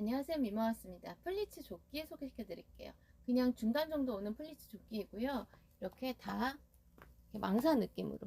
안녕하세요. 미모왔습니다. 플리츠 조끼 소개시켜 드릴게요. 그냥 중간 정도 오는 플리츠 조끼이고요. 이렇게 다 이렇게 망사 느낌으로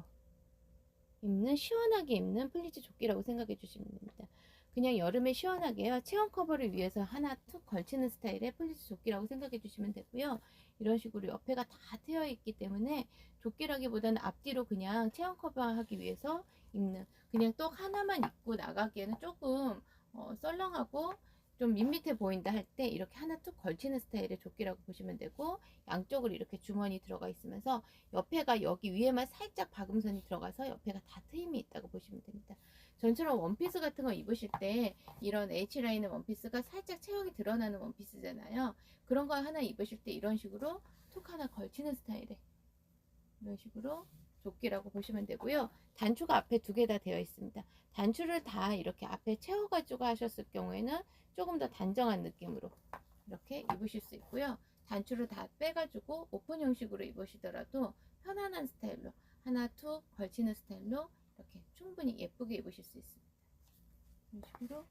입는 시원하게 입는 플리츠 조끼라고 생각해 주시면 됩니다. 그냥 여름에 시원하게요. 체온 커버를 위해서 하나 툭 걸치는 스타일의 플리츠 조끼라고 생각해 주시면 되고요. 이런 식으로 옆에가 다 트여 있기 때문에 조끼라기보다는 앞뒤로 그냥 체온 커버하기 위해서 입는 그냥 또 하나만 입고 나가기에는 조금 어, 썰렁하고 좀 밋밋해 보인다 할 때 이렇게 하나 툭 걸치는 스타일의 조끼라고 보시면 되고 양쪽으로 이렇게 주머니 들어가 있으면서 옆에가 여기 위에만 살짝 박음선이 들어가서 옆에가 다 트임이 있다고 보시면 됩니다. 전처럼 원피스 같은 거 입으실 때 이런 H라인의 원피스가 살짝 체형이 드러나는 원피스잖아요. 그런 거 하나 입으실 때 이런 식으로 툭 하나 걸치는 스타일의 이런 식으로 조끼라고 보시면 되고요. 단추가 앞에 두 개 다 되어 있습니다. 단추를 다 이렇게 앞에 채워가지고 하셨을 경우에는 조금 더 단정한 느낌으로 이렇게 입으실 수 있고요. 단추를 다 빼가지고 오픈 형식으로 입으시더라도 편안한 스타일로 하나 툭 걸치는 스타일로 이렇게 충분히 예쁘게 입으실 수 있습니다. 이런 식으로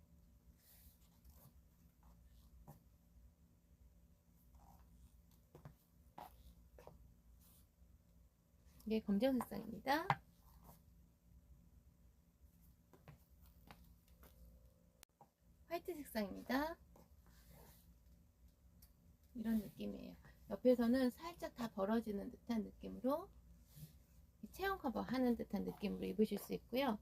이게 검정 색상입니다. 화이트 색상입니다. 이런 느낌이에요. 옆에서는 살짝 다 벌어지는 듯한 느낌으로 체형 커버 하는 듯한 느낌으로 입으실 수 있고요.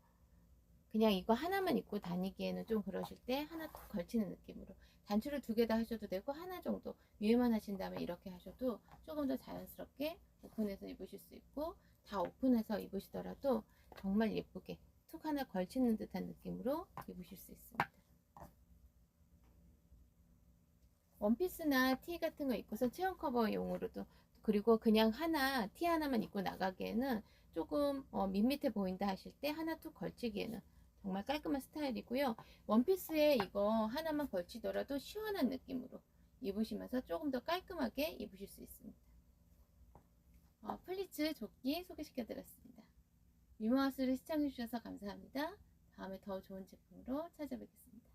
그냥 이거 하나만 입고 다니기에는 좀 그러실 때 하나 툭 걸치는 느낌으로 단추를 두 개 다 하셔도 되고 하나 정도 위에만 하신 다음에 이렇게 하셔도 조금 더 자연스럽게 오픈해서 입으실 수 있고 다 오픈해서 입으시더라도 정말 예쁘게 툭 하나 걸치는 듯한 느낌으로 입으실 수 있습니다. 원피스나 티 같은 거 입고서 체형 커버용으로도 그리고 그냥 하나 티 하나만 입고 나가기에는 조금 어, 밋밋해 보인다 하실 때 하나 툭 걸치기에는 정말 깔끔한 스타일이고요. 원피스에 이거 하나만 걸치더라도 시원한 느낌으로 입으시면서 조금 더 깔끔하게 입으실 수 있습니다. 어, 플리츠 조끼 소개시켜 드렸습니다. 유머하우스를 시청해 주셔서 감사합니다. 다음에 더 좋은 제품으로 찾아뵙겠습니다.